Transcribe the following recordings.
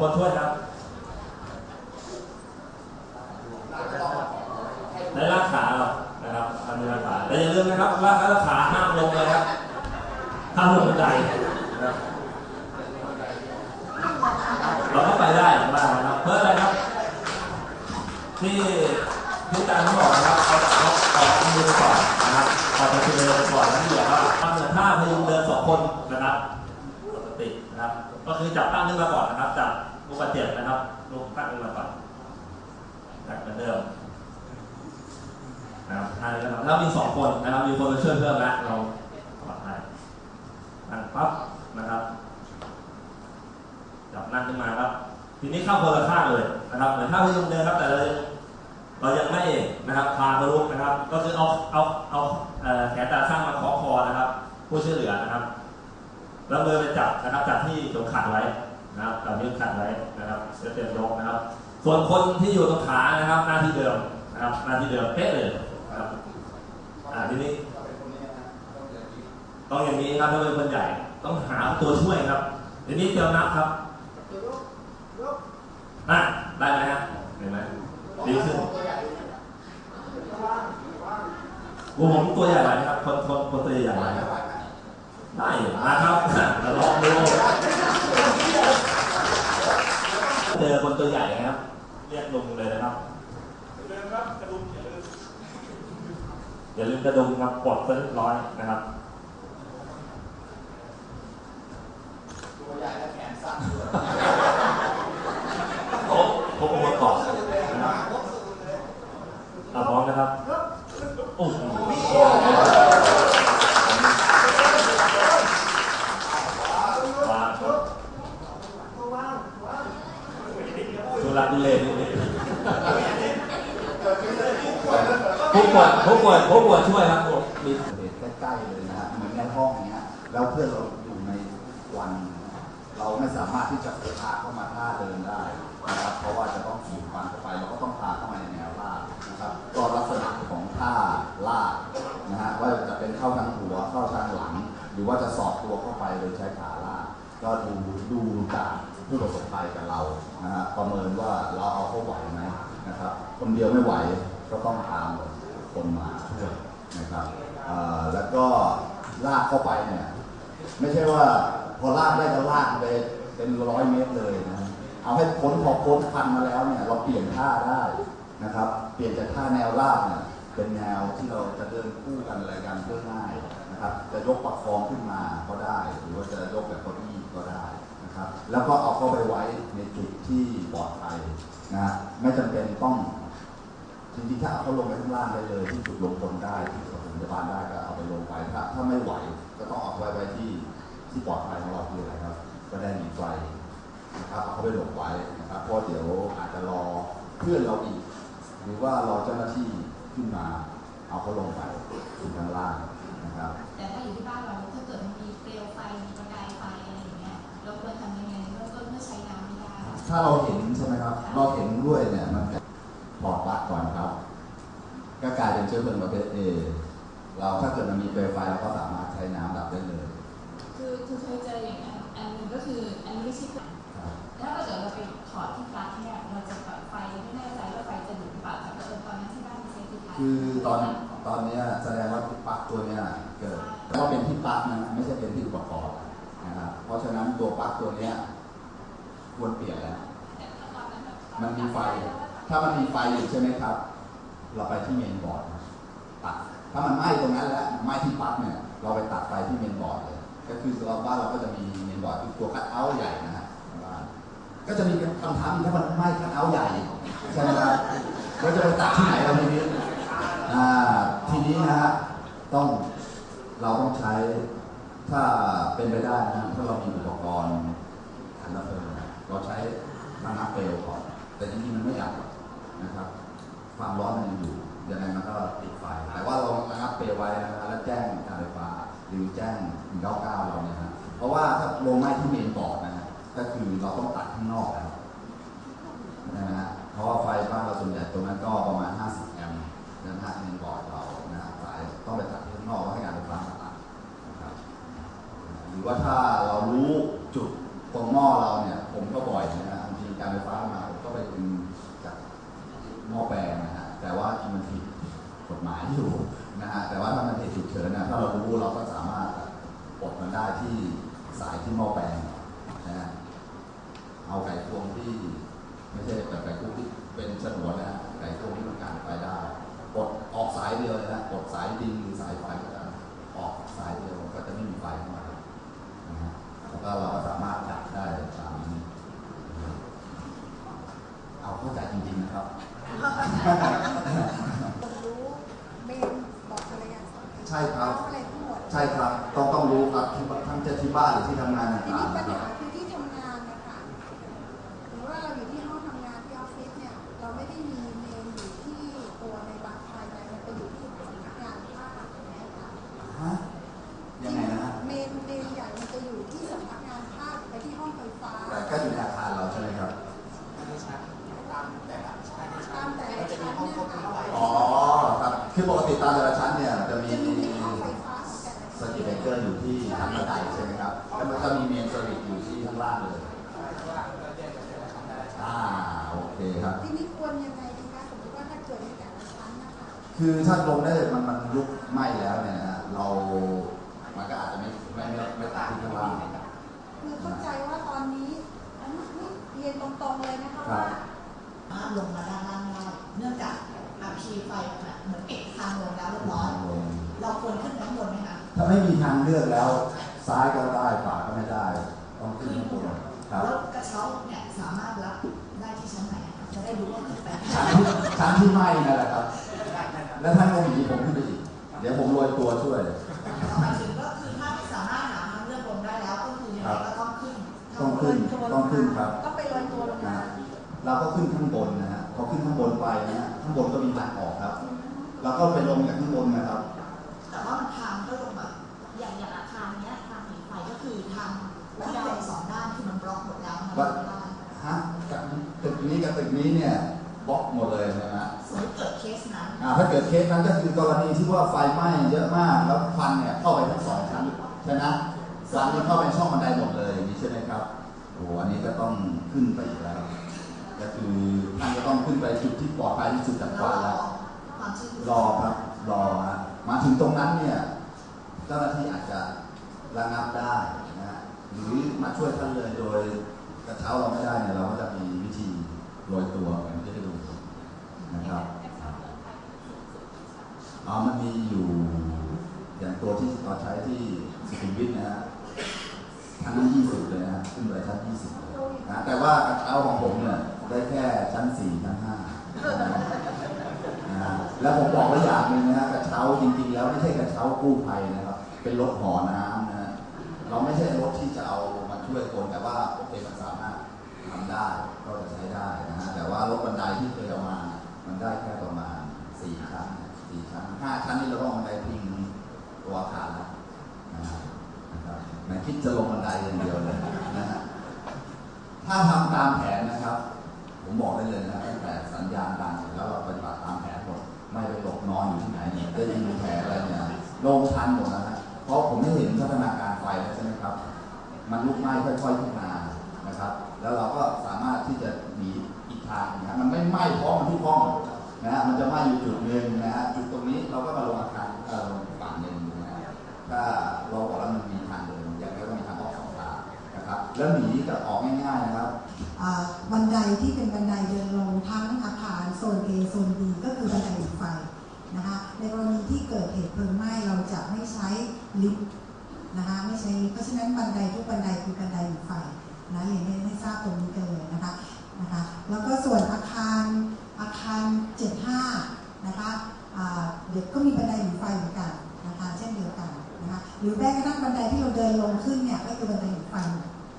คนช่วยครับในลากขาเรานะครับอันนี้ลากขาแต่อย่าลืมนะครับลากขาห้ามลงเลยครับห้ามลงบันไดเราก็ไปได้บ้างนะครับ เพื่ออะไรครับ ที่ที่อาจารย์เขาบอกนะครับเอาเอาเอาเอามือก่อนนะครับเอาไปเดินก่อนแล้วที่เหลือก็ทำเหมือนท่าพยุงเดินสองคนนะครับปกตินะครับ ก็คือจับตั้งขึ้นมาก่อนนะครับจับลูกบาดเจ็บนะครับลูกตั้งขึ้นมาก่อนนะครับเหมือนเดิมนะครับท่านี้นะครับ แล้วมีสองคนนะครับมีคนมาช่วยเพิ่มแล้วเราปลอดภัยนั่งปั๊บนะครับจับนั่งขึ้นมาครับ ทีนี้เข้าคนละข้างเลยนะครับเหมือนท่าพยุงเดินครับแต่เรายังเรายังไม่นะครับพาทะลุนะครับ ก็คือเอาเอาเอาเอ่อแขนตาข้างมาเคาะคอนะครับ ผู้ช่วยเหลือนะครับแล้วมือไปจับนะครับจับที่ตรงขัดไว้นะครับจับนิ้วขัดไว้นะครับเพื่อเตรียมยกนะครับ ส่วนคนที่อยู่ตรงขานะครับ หน้าที่เดิมนะครับ หน้าที่เดิมเป๊ะเลยนะครับ อ่าทีนี้ต้องอย่างนี้ครับถ้าเป็นคนใหญ่ต้องหาตัวช่วยครับทีนี้เตรียมนับครับอะได้ไหมฮะเห็นไหมดีขึ้นกูผมตัวใหญ่ไหมครับ คนคนคนตัวใหญ่ไหมครับได้อยู่นะครับลองดูเจอคนตัวใหญ่ครับ เรียกลุงเลยนะครับ อย่าลืมกระดุมครับปลดเรียบร้อยนะครับ โอ้ผมมาก่อนนะครับอะพร้อมนะครับโอ้โหวางสุราดุเลนิดนิดผู้ป่วยผู้ป่วยผู้ป่วยช่วย ครับผมมีเหตุใกล้ๆเลยนะฮะเหมือนในห้องเนี้ยแล้วเพื่อนเราอยู่ในวัน เราไม่สามารถที่จะพาเข้ามาท่าเดินได้นะครับเพราะว่าจะต้องขี่ฟันเข้าไปเราก็ต้องพาเข้ามาในแนวลาดนะครับก็ลักษณะของท่าลาดนะฮะว่าจะเป็นเข้าทางหัวเข้าทางหลัง หรือว่าจะสอดตัวเข้าไปโดยใช้ขาลาดก็ดูดูจากผู้ประสบภัยกับเรานะฮะประเมินว่าเราเอาเขาไหวไหมนะครับ คนเดียวไม่ไหวก็ต้องตามคนมาช่วย นะครับแล้วก็ลากเข้าไปเนี่ยไม่ใช่ว่าพอลากได้ก็ลากไปเป็นร้อยเมตรเลยนะเอาให้พ้นพอพ้นพันมาแล้วเนี่ยเราเปลี่ยนท่าได้นะครับ เปลี่ยนจากท่าแนวลากเนี่ยเป็นแนวที่เราจะเดินคู่กันอะไรกันเพื่อง่ายนะครับ จะยกประคองขึ้นมาก็ได้ หรือว่าจะยกแบบเก้าอี้ก็ได้นะครับ แล้วก็เอาเข้าไปไว้ในจุดที่ปลอดภัยนะฮะไม่จำเป็นต้อง จริงๆถ้าเอาเขาลงไปข้างล่างได้เลย ที่จุดลงพลได้ที่ปฐมพยาบาลได้ก็เอาไปลงไปถ้าถ้าไม่ไหวก็ต้องเอาไว้ไว้ที่ที่ปลอดภัยของเราคืออะไรครับ ก็ได้มีไฟนะครับเอาเขาไปหลบไว้นะครับเพราะเดี๋ยวอาจจะรอเพื่อนเราอีก หรือว่ารอเจ้าหน้าที่ขึ้นมา เอาเขาลงไปถึงข้างล่างนะครับ แต่ถ้าอยู่ที่บ้านเราถ้าเกิดมันมีเปลวไฟมีประกายไฟอะไรอย่างเงี้ยเราควรทำยังไงเบื้องต้นเพื่อใช้น้ำไม่ได้ถ้าเราเห็นใช่ไหมครับ เราเห็นด้วยเนี่ยมันจะถอด ปลั๊กก่อนครับ ก็กลายเป็นเชื้อเพลิงประเภทเอเราถ้าเกิดมันมีเปลวไฟเราก็สามารถใช้น้ำดับได้เลย คือคือเคยเจออย่างนั้นอันหนึงก็คืออันนี้ไม่ใช่ปลั๊กครับถ้าเกิดเราไปถอดที่ปลั๊กเนี่ยเราจะเปิดไฟไม่แน่ใจว่าไฟจะดูดหรือเปล่าแต่เออตอนนั้นที่บ้านมีเซฟตี้ไฟคือตอนตอนเนี้ยแสดงว่าปลั๊กตัวเนี้ยเกิดแต่ว่าเป็นที่ปลั๊กนะไม่ใช่เป็นที่อุปกรณ์นะครับเพราะฉะนั้นตัวปลั๊กตัวเนี้ยควรเปลี่ยนแล้วแต่ตอนนั้นแบบมันมีไฟ ถ้ามันมีไฟอยู่ใช่ไหมครับ เราไปที่เมนบอร์ดตัด ถ้ามันไหม้ตรงนั้นแล้วไหม้ที่ปลั๊กเนี่ย เราไปตัดไฟที่เมนบอร์ดเลย ก็คือเราบ้านเราก็จะมีเมนบอร์ดคือตัวคัทเอาท์ใหญ่นะฮะบ้านก็จะมีคำถามถ้ามันไหม้คัทเอาท์ใหญ่ใช่ไหมครับเราจะไปตัดที่ไหนเราทีนี้ทีนี้นะฮะต้องเราต้องใช้ถ้าเป็นไปได้นะถ้าเรามีอุปกรณ์ถังดับเพลิงเราใช้ระงับเปลวก่อน แต่จริงๆมันไม่อยาก นะครับ ความร้อนมันยังอยู่ยังไงมันก็ติดไฟแต่ว่าเราระงับเปลวไว้นะครับ แล้วแจ้งการไฟฟ้าหรือแจ้ง199เราเนี่ยฮะเพราะว่าถ้าลงไม้ที่เมนบอร์ดนะฮะก็คือเราต้องตัดข้างนอกแล้วนะฮะเพราะว่าไฟบ้านเราส่วนใหญ่ตรงนั้นก็ประมาณ 50 แอมป์นะฮะเมนบอร์ดเรานะฮะสายต้องไปตัดข้างนอกให้การไฟฟ้าตัดนะครับหรือว่าถ้า สชั้นกิลเบเกอร์อยู่ที่ชั้นบันไดใช่ไหมครับ แล้วมันจะมีเมนสวิตช์อยู่ที่ข้างล่างเลย อ่า โอเคครับ ทีนี้ควรยังไงดีคะสมมติว่าถ้าเกิดในแต่ละชั้นนะคะคือถ้าลงได้มันมันลุกไหม้แล้วเนี่ยนะฮะเรา มันก็อาจจะไม่ไม่ไม่ไม่ตามที่ข้างล่าง คือเข้าใจว่าตอนนี้อันนี้เรียนตรงๆเลยนะคะครับว่าสามารถลงมาด้านล่างได้เนื่องจากอาคีไฟเนี่ยเหมือนปิดทางลงแล้วเรียบร้อย เราควรขึ้นไปข้างบนไหมคะ ถ้าไม่มีทางเลือกแล้ว ซ้ายก็ได้ขวาก็ไม่ได้ ต้องขึ้นข้างบนครับแล้วกระเช้าเนี่ยสามารถรับได้ที่ชั้นไหนคะจะได้รู้ว่าขึ้นไปชั้นที่ชั้นที่ไหม้นั่นแหละครับ แล้วท่านก็หนีผมขึ้นไปอีกเดี๋ยวผมโรยตัวช่วยหมายถึงก็คือถ้าไม่สามารถหาทางเลือกลงได้แล้วก็คือยังไงก็ต้องขึ้นต้องขึ้นต้องขึ้นครับต้องไปลอยตัวลงนะมาฮะเราก็ขึ้นข้างบนนะฮะพอขึ้นข้างบนไปนะฮะข้างบนก็มีทางออกครับเราก็ไปลงจากข้างบนนะครับ วมันไม่ได้ฮะกับตึกนี้กับตึกนี้เนี่ยบล็อกหมดเลยนะฮะสมมติเกิดเคสนั้นอ่าถ้าเกิดเคสนั้นก็คือกรณีที่ว่าไฟไหม้เยอะมากแล้วควันเนี่ยเข้าไปทั้งสองชั้นใช่ไหมควันนี่เข้าไปช่องบันไดหมดเลยอย่างนี้ใช่ไหมครับโอ้โหอันนี้ก็ต้องขึ้นไปอีกแล้วก็คือท่านก็ต้องขึ้นไปจุดที่ปลอดภัยที่สุดจากคแล้ววันรแล้อวความชื้นรอครับรอฮะมาถึงตรงนั้นเนี่ยเจ้าหน้าที่อาจจะระงับได้นะฮะหรือมาช่วยท่านเลยโดย กระเช้าเราไม่ได้เนี่ยเราก็จะมีวิธีโรยตัวเหมือนที่ให้ดูนะครับอ๋อมันมีอยู่อย่างตัวที่เราใช้ที่สุขุมวิทนะฮะชั้นที่20เลยนะฮะขึ้นไปชั้น20เลยนะแต่ว่ากระเช้าของผมเนี่ยได้แค่ชั้น4ชั้น5นะฮะแล้วผมบอกไว้อย่างหนึ่งนะฮะกระเช้าจริง ๆ แล้วไม่ใช่กระเช้ากู้ภัยนะครับ เป็นรถหอน้ำนะฮะเราไม่ใช่รถที่จะเอามา ช่วยคนแต่ว่าโอเคมันสามารถทำได้ก็จะใช้ได้นะฮะแต่ว่ารถบันไดที่เคยเอามามันได้แค่ประมาณสี่ชั้นสี่ชั้นห้าชั้นนี่เราต้องบันไดพิงตัวอาคารแล้วนะครับแม่คิดจะลงบันไดอย่างเดียวเลยนะฮะถ้าทำตามแผนนะครับ ผมบอกได้เลยนะตั้งแต่สัญญาณดังแล้วเราปฏิบัติตามแผนหมดไม่ไปหลบนอนอยู่ที่ไหนเนี่ยได้ยินแผนอะไรเนี่ยลงทันหมดนะฮะเพราะผมไม่เห็นพัฒนาการไฟแล้วใช่ไหมครับ มันลุกไหม้ค่อยๆขึ้นมานะครับ แล้วเราก็สามารถที่จะหนีอีกทางนะมันไม่ไหม้พร้อมกันทุกห้องนะฮะมันจะไหม้อยู่จุดหนึ่งนะฮะจุดตรงนี้เราก็มาลงอาคารเอ่อลงอีกฝั่งหนึ่งนะฮะถ้าเราบอกแล้วมันมีทางเดินอย่างไรก็มีทางออกสองทางนะครับ แล้วหนีกับออกง่ายๆนะครับบันไดที่เป็นบันไดเดินลงทั้งอาคารโซน A โซน B ก็คือบันไดหนีไฟนะคะในกรณีที่เกิดเหตุเพลิงไหม้เราจะไม่ใช้ลิฟต์ ก็มีบันไดหนีไฟเหมือนกันนะคะเช่นเดียวกันนะคะหรือแม้กระทั่งบันไดที่เราเดินลงขึ้นเนี่ยก็คือบันไดหนีไฟ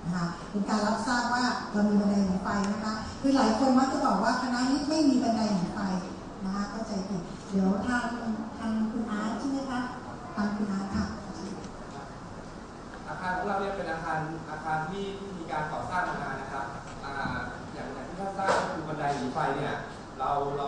นะคะเป็นการรับทราบว่าเรามีบันไดหนีไฟนะคะคือหลายคนมักจะบอกว่าคณะนี้ไม่มีบันไดหนีไฟนะคะเข้าใจผิดเดี๋ยวทางทางคุณอาร์ตใช่ไหมคะทางคุณอาร์ตค่ะอาคารของเราเนี่ยเป็นอาคารอาคารที่ที่มีการก่อสร้างมานานนะครับออย่างอย่างที่ท่านทราบคือบันไดหนีไฟเนี่ยเราเรา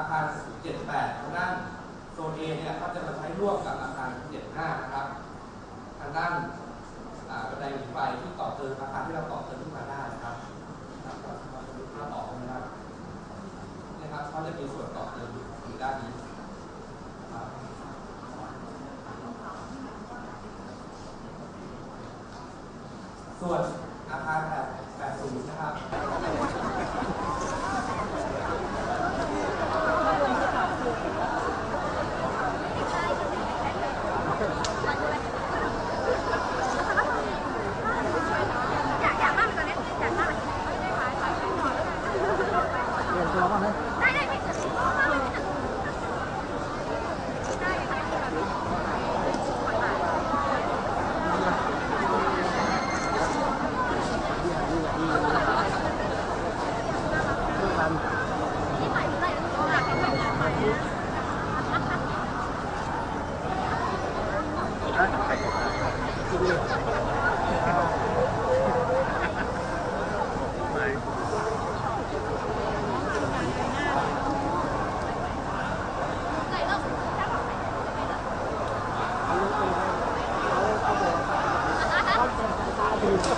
อาคาร78 ทางด้านโซน A เนี่ยก็จะมาใช้ร่วมกับอาคาร75 นะครับ ทางด้านอ่าบันไดหนีไฟที่ต่อเติมอาคารที่เราต่อเติมขึ้นมาได้นะครับครับก็เราจะดูภาพออกนะครับนะครับเขาจะมีส่วนต่อเติมอยู่ด้านนี้ส่วนอาคารแบบแบบสูงนะครับ โอเค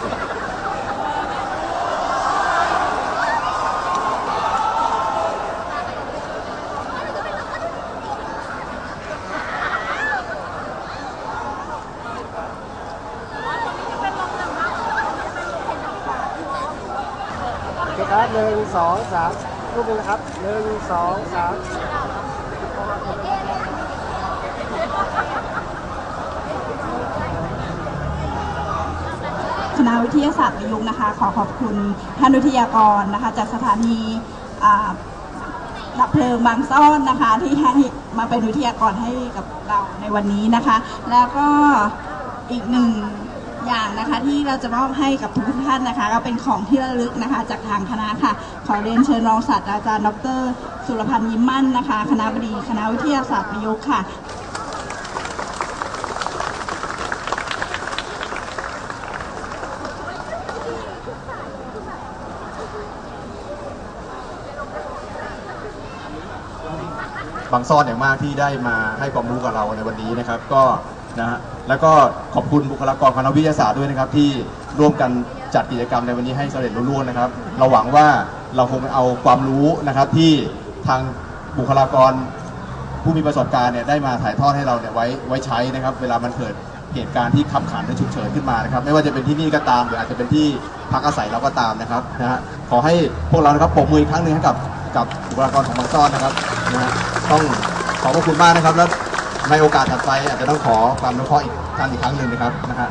รับหนึ่งสองสามรูปนึงนะครับหนึ่งสองสาม คณะวิทยาศาสตร์ประยุกต์นะคะ ขอขอบคุณท่านวิทยากรนะคะ จากสถานีดับเพลิงบางซ่อนนะคะ ที่ให้มาเป็นวิทยากรให้กับเราในวันนี้นะคะ แล้วก็อีกหนึ่งอย่างนะคะที่เราจะมอบให้กับทุกท่านนะคะก็เป็นของที่ระลึกนะคะ จากทางคณะค่ะ ขอเรียนเชิญรองศาสตราจารย์ ดร สุรพันธ์ยิ้มมั่นนะคะ คณะบดีคณะวิทยาศาสตร์ประยุกต์ค่ะ บางซ่อนอย่างมากที่ได้มาให้ความรู้กับเราในวันนี้นะครับ ก็นะฮะแล้วก็ขอบคุณบุคลากรคณะวิทยาศาสตร์ด้วยนะครับ ที่ร่วมกันจัดกิจกรรมในวันนี้ให้สำเร็จรุ่ร่วงนะครับ เราหวังว่าเราคงเอาความรู้นะครับที่ทางบุคลากรผู้มีประสบการณ์เนี่ยได้มาถ่ายทอดให้เราเนี่ยไว้ไว้ใช้นะครับ เวลามันเกิดเหตุการณ์ที่ขับขันหรือฉุกเฉินขึ้นมานะครับ ไม่ว่าจะเป็นที่นี่ก็ตามหรืออาจจะเป็นที่พักอาศัยเราก็ตามนะครับนะฮะขอให้พวกเรานะครับปรบมืออีกครั้งหนึ่งให้กับกับบุคลากรของบางซ่อนนะครับ นะต้องขอบพระคุณมากนะครับแล้วในโอกาสถัดไปอาจจะต้องขอความอนุเคราะห์อีกท่านอีกครั้งหนึ่งนะครับนะฮะ